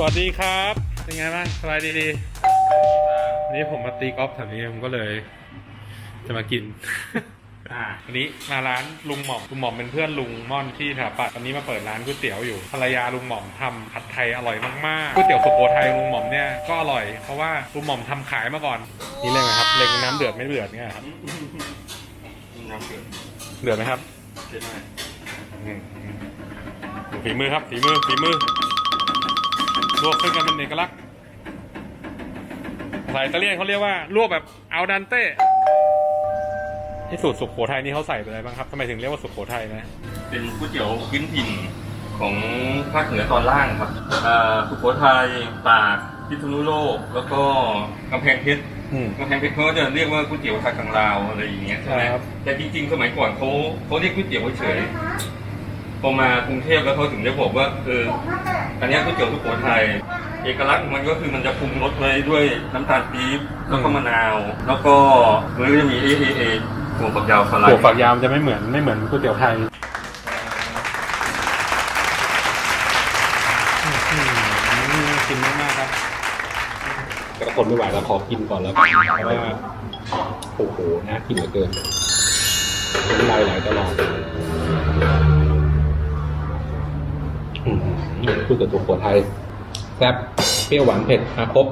สวัสดีครับ เป็นไงบ้างสบายดีดีวันนี้ผมมาตีกอล์ฟแถวนี้ผมก็เลย จะมากินอ่าวันนี้มาร้านลุงหม่อมลุงหม่อมเป็นเพื่อนลุงม่อนที่ถาปัดวันนี้มาเปิดร้านก๋วยเตี๋ยวอยู่ภรรยาลุงหม่อมทำผัดไทยอร่อยมากๆก๋วยเตี๋ยวสุโขทัยลุงหม่อมเนี่ยก็อร่อยเพราะว่าลุงหม่อมทำขายมาก่อน นี่เลยนะครับเล็งน้ำเดือดไม่เดือดเนี่ยครับน้ำเกลือเดือดไหมครับเผ็ดมากอืมอืมฝีมือครับฝีมือฝีมือ ลวกเส้นกันเป็นเอกลักษณ์ภาษาอิตาเลียนเขาเรียกว่าลวกแบบอัลดันเต้ที่สูตรสุโขทัยนี่เขาใส่อะไรบ้างครับทำไมถึงเรียกว่าสุโขทัยนะ เป็นก๋วยเตี๋ยวพื้นถิ่นของภาคเหนือตอนล่างครับอ่าสุโขทัยตากพิษณุโลก แล้วก็กำแพงเพชรอืมกำแพงเพชรเขาจะเรียกว่าก๋วยเตี๋ยวชากังลาวอะไรอย่างเงี้ยใช่ไหมครับแต่จริง ๆ สมัยก่อนเขาเขาเรียกก๋วยเตี๋ยวเฉยพอมากรุงเทพแล้วเขาถึงได้บอกว่าเออ อันเนี้ยก๋วยเตี๋ยวสุโขทัยเอกลักษณ์ของมันก็คือมันจะปรุงรสไว้ด้วยน้ำตาลปี๊บแล้วก็มะนาว แล้วก็มันก็จะมีเอเอเอถั่วฝักยาวสไลด์ถั่วฝักยาวมันจะไม่เหมือนไม่เหมือนก๋วยเตี๋ยวไทยกินมากๆครับก็ทนไม่ไหวแล้วขอกินก่อนแล้วกันเพราะว่าโอ้โหน่ากินเหลือเกินน้ำลายไหลตลอด มพูดกับตัวขวไทยแซ่บเปรี้ยวหวานเผ็ดมาครบ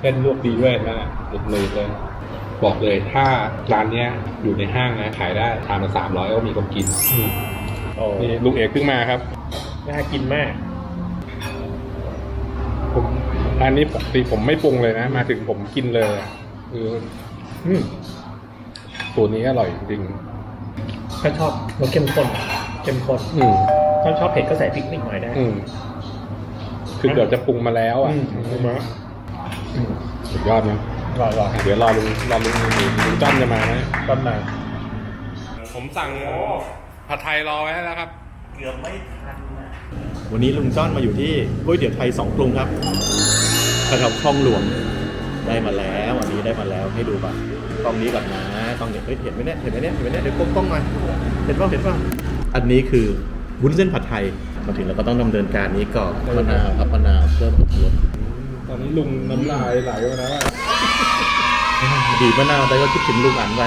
เส้นลวกดีด้วยนะหนึบหนืดเลย บอกเลยถ้าร้านเนี้ยอยู่ในห้างนะขายได้ชามละสามร้อยก็มีคนกินโอ้นี่ลุงเอกเพิ่งมาครับน่ากินมากผมร้านนี้ปกติผมไม่ปรุงเลยนะ มาถึงผมกินเลยอะคืออืมสูตรนี้อร่อยจริงถ้าชอบรสเข้มข้นเข้มข้นๆอืม ถ้าชอบเผ็ดก็ใส่พริกนิดหน่อยได้อืมคือเดี๋ยวจะปรุงมาแล้วอะอืมปรุงมาอืมสุดยอดนะรอรออะเดี๋ยวรอลุงรอลุงลุงจ้อนจะมานะต้นมาผมสั่งผัดไทยรอไว้แล้วครับ เกือบไม่ทันวันนี้ลุงจ้อนมาอยู่ที่ก๋วยเตี๋ยวไทยสองปรุงครับแถวๆคลองหลวงได้มาแล้วอันนี้ได้มาแล้วให้ดูก่อนกล้องนี้ก่อนนะกล้องเด็กเฮ้ยเห็นไหมเนี่ยเห็นไหมเนี่ยเห็นไหมเนี่ยเดี๋ยวก้มกล้องหน่อยเห็นป่ะเห็นป่ะอันนี้คือ วุ้นเส้นผัดไทยมาถึงเราก็ต้องดำเนินการนี้ก่อนมะนาวครับมะนาวเพิ่มรสตอนนี้ลุงน้ำลายไหลมาแล้วอะดีมะนาวไปก็คิดถึงลุงอันไป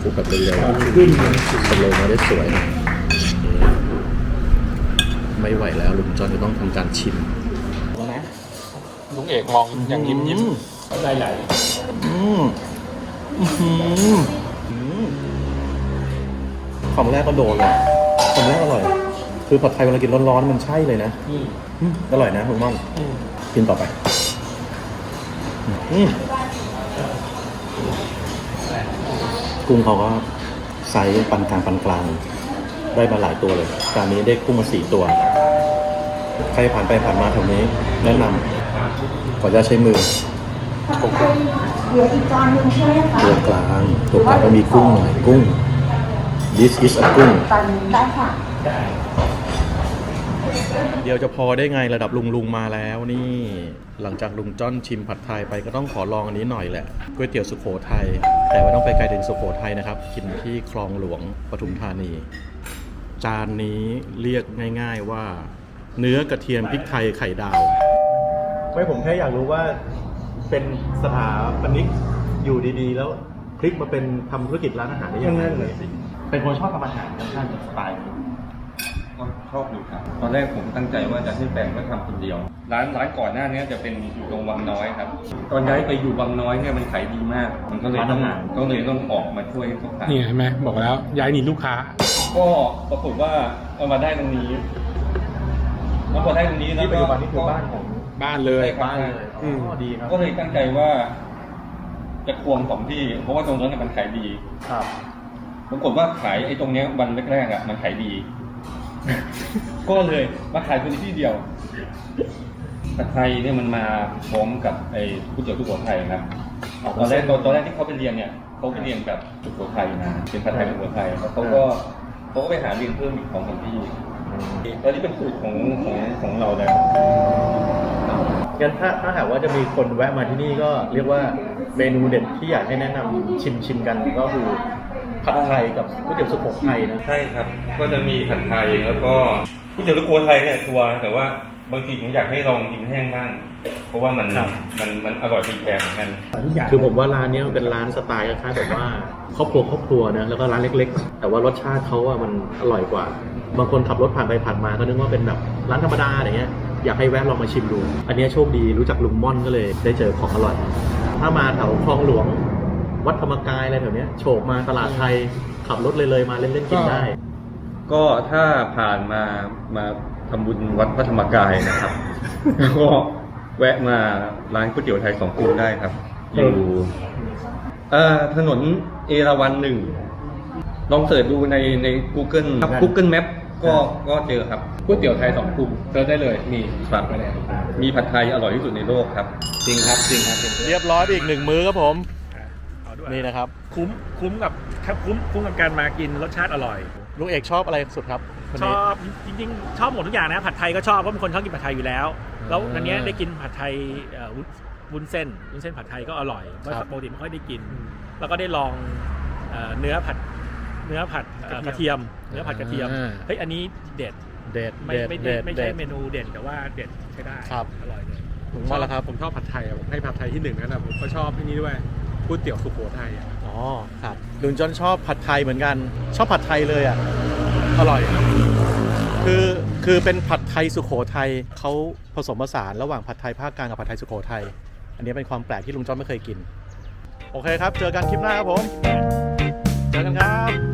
ฟูแบบเร็วๆขึ้นสโลว์มาได้สวยนะไม่ไหวแล้วลุงจอนจะต้องทำการชิมแล้วนะลุงเอกมองอย่างยิ้มยิ้มได้ไหลอืมอื้อหืออืม คำแรกก็โดนเลยคำแรกอร่อย คือผัดไทยเวลากินร้อนๆมันใช่เลยนะอืมอืมอร่อยนะลุงม่อนอืมกินต่อไปอืมกุ้งเขาก็ไซส์ปานกลางปานกลาง ได้มาหลายตัวเลยจานนี้ได้กุ้งมาสี่ตัว ใครผ่านไปผ่านมาแถวนี้ แนะนำขอจะใช้มือเหลืออีกจานหนึ่งใช่ไหมคะตัวกลางตัวกลางก็มีกุ้งหน่อยกุ้ง this is a กุ้งตอนนี้ได้ค่ะ เดี๋ยวจะพอได้ไงระดับลุงลุงมาแล้วนี่ หลังจากลุงจ้อนชิมผัดไทยไปก็ต้องขอลองอันนี้หน่อยแหละก๋วยเตี๋ยวสุโขทัยแต่ว่าต้องไปไกลถึงสุโขทัยนะครับ กินที่คลองหลวงปทุมธานี จานนี้เรียกง่าย ๆว่า เนื้อกระเทียมพริกไทยไข่ดาว ไม่ผมแค่อยากรู้ว่าเป็นสถาปนิกอยู่ดีๆ แล้วพลิกมาเป็นทำธุรกิจร้านอาหารได้ยังไง เป็นคนชอบทำอาหารกันท่านสไตล์ก็ชอบอยู่ครับตอนแรกผมตั้งใจว่าจะให้แฟนก็ทำคนเดียว ร้านร้านก่อนหน้านี้จะเป็นอยู่ตรงวังน้อยครับ ตอนย้ายไปอยู่วังน้อยเนี่ยมันขายดีมาก มันก็เลยต้องร้านอาหารก็เลยต้องออกมาช่วยเขาขายนี่เห็นไหมบอกแล้วย้ายหนีลูกค้า ก็ปรากฏว่าเอามาได้ตรงนี้แล้วพอได้ตรงนี้แล้วที่ปัจจุบันนี่คือบ้านของบ้านเลยใช่ครับบ้านเลยอืมอ๋อดีครับก็เลยตั้งใจว่า จะควงสองที่ เพราะว่าตรงนั้นนะมันขายดีครับ ปรากฏว่าขายไอ้ตรงเนี้ยวันแรกๆอะมันขายดี ก็เลยมาขายเป็นที่เดียวผัดไทยเนี่ยมันมาพร้อมกับไอ้ก๋วยเตี๋ยวสุโขทัยนะตอนแรกตอนตอนแรกที่เขาไปเรียนเนี่ยเขาไปเรียนกับสุโขทัยมาเป็นผัดไทยสุโขทัยแล้วเขาก็เขาก็ไปหาเรียนเพิ่มอีกของคนที่ตอนนี้เป็นสูตรของของของเราแล้วงั้นถ้าถ้าหากว่าจะมีคนแวะมาที่นี่ก็เรียกว่าเมนูเด็ดที่อยากให้แนะนำชิมชิมกันก็คือ ผัดไทยกับก๋วยเตี๋ยวสุโขทัยนะ ใช่ครับ ก็จะมีผัดไทยแล้วก็ก๋วยเตี๋ยวลูกโกไทยเนี่ยตัว แต่ว่าบางทีผมอยากให้ลองกินแห้งบ้าง เพราะว่ามันมันมันอร่อยเป็นแกงเหมือนกัน คือผมว่าร้านเนี้ยมันเป็นร้านสไตล์คล้ายๆแบบว่าครอบครัวครอบครัวนะแล้วก็ร้านเล็ก ๆ แต่ว่ารสชาติเขาอะมันอร่อยกว่า บางคนขับรถผ่านไปผ่านมาก็นึกว่าเป็นแบบร้านธรรมดาอะไรเงี้ยอยากให้แวะลองมาชิมดู อันเนี้ยโชคดีรู้จักลุงม่อนก็เลยได้เจอของอร่อย ถ้ามาแถวคลองหลวง วัดธรรมกายอะไรแถวเนี้ยโฉบมาตลาดไทยขับรถเลยเลยๆมาเล่นๆกินได้ ก็ถ้าผ่านมามาทำบุญวัดพระธรรมกายนะครับก็แวะมาร้านก๋วยเตี๋ยวไทยสองคูได้ครับ อยู่เอ่อถนนเอราวันหนึ่ง ลองเสิร์ชดูในใน Google ครับ Google Map ก็ก็เจอครับ ก๋วยเตี๋ยวไทยสองกลุ่มเติร์ได้เลยมีครับมีผัดไทยอร่อยที่สุดในโลกครับ จริงครับจริงครับจริง เรียบร้อยไปอีกหนึ่งมื้อครับผมเอา ด้วยนี่นะครับ คุ้มคุ้มกับครับคุ้มคุ้มกับการมากินรสชาติอร่อย ลุงเอกชอบอะไรสุดครับวันชนี้ อบจริงๆ ชอบหมดทุกอย่างนะ ผัดไทยก็ชอบเพราะเป็นคนชอบกินผัดไทยอยู่แล้ว แล้วอ่าอันเนี้ยได้กินผัดไทยเอ่อวุ้นวุ้นเส้นวุ้นเส้นผัดไทยก็อร่อยเพราะครับ ปกติไม่ค่อยได้กิน แล้วก็ได้ลองเอ่อเนื้อผัดเนื้อผัดเอ่อกระเทียม เนื้อผัดกระเทียมอ่าเฮ้ยอันนี้เด็ดเด็ดไม่เด็ดไม่เด็ดไม่เด็ใช่ด เมนูเด่นแต่ว่าเด็ดใช้ได้ครับ อร่อยเลยผมว่าแล้วครับ ผมชอบผัดไทยอะผมให้ผัดไทยที่หนึ่งนะผมก็ชอบที่นี่ด้วย ก๋วยเตี๋ยวสุโขทัยอะอ๋อครับลุงจอนชอบผัดไทยเหมือนกัน ชอบผัดไทยเลยอะอร่อย คือคือเป็นผัดไทยสุโขทัยเขาผสมผสานระหว่างผัดไทยภาคกลางกับผัดไทยสุโขทัยอันนี้เป็นความแปลกที่ลุงจอนไม่เคยกิน โอเคครับ เจอกันคลิปหน้าครับผม เจอกันครับ